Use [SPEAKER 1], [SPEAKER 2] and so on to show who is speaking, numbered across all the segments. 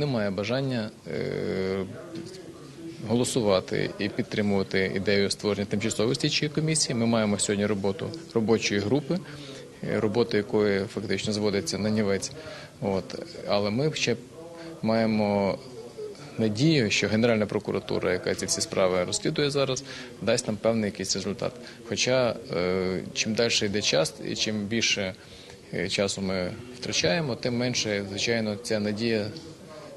[SPEAKER 1] Немає бажання е, голосувати і підтримувати ідею створення тимчасової слідчої комісії. Ми маємо сьогодні роботу робочої групи, е, робота якої фактично зводиться на нівець. Але ми ще маємо надію, що Генеральна прокуратура, яка ці всі справи розслідує зараз, дасть нам певний якийсь результат. Хоча е, чим далі йде час і чим більше часу ми втрачаємо, тим менше, звичайно, ця надія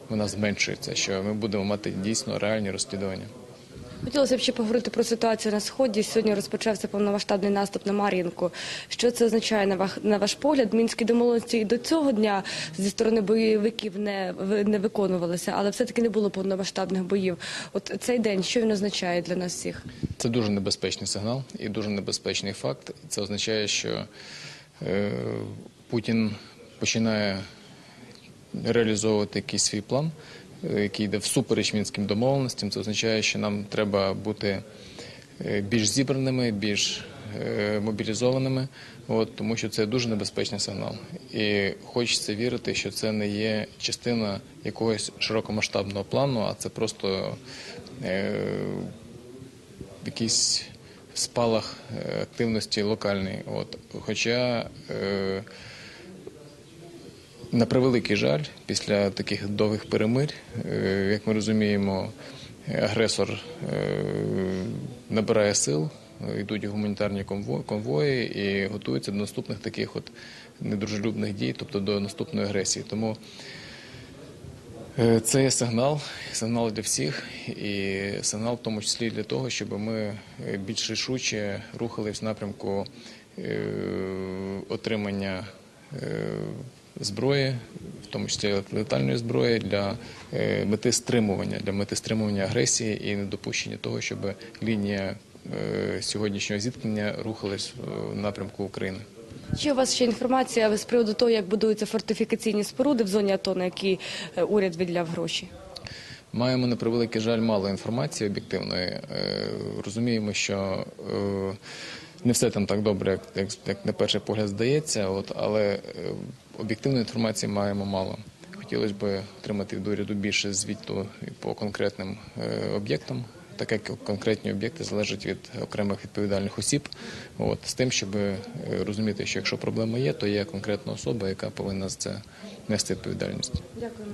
[SPEAKER 1] вона зменшується, що ми будемо мати дійсно реальні розслідування.
[SPEAKER 2] Хотілося б ще поговорити про ситуацію на сході. Сьогодні розпочався повномасштабний наступ на Мар'їнку. Що це означає на ваш, на ваш погляд? Мінські домовленості і до цього дня зі сторони бойовиків не не виконувалися, але все таки не було повномасштабних боїв. От цей день, що він означає для нас всіх?
[SPEAKER 1] Це дуже небезпечний сигнал і дуже небезпечний факт. Це означає, що е, Путін починає реалізовувати якийсь свій план, е, який йде всупереч мінським домовленостям. Це означає, що нам треба бути е, більш зібраними, більш е, мобілізованими, от, тому що це дуже небезпечний сигнал. І хочеться вірити, що це не є частина якогось широкомасштабного плану, а це просто е, якийсь спалах активності локальний. От. Хоча, е, на превеликий жаль, після таких довгих перемирь, е, як ми розуміємо, агресор е, набирає сил, йдуть гуманітарні конво- конвої і готуються до наступних таких от недружелюбних дій, тобто до наступної агресії. Тому Е, Це є сигнал, сигнал для всіх, і сигнал в тому числі для того, щоб ми більш рішуче рухались в напрямку отримання зброї, в тому числі летальної зброї, для е, мети стримування, для мети стримування агресії і недопущення того, щоб лінія е, сьогоднішнього зіткнення рухалась в напрямку України.
[SPEAKER 2] Чи у вас ще інформація з приводу того, як будуються фортифікаційні споруди в зоні АТО, на які е, уряд відляв гроші?
[SPEAKER 1] Маємо на превеликий жаль мало інформації об'єктивної. Е, Розуміємо, що е, не все там так добре, як, на перший погляд здається, от, але е, об'єктивної інформації маємо мало. Хотілося б отримати від уряду більше звіту по конкретним об'єктам, так як конкретні об'єкти залежать від окремих відповідальних осіб. От, з тим, щоб розуміти, що якщо проблема є, то є конкретна особа, яка повинна за це нести відповідальність.
[SPEAKER 2] Дякую.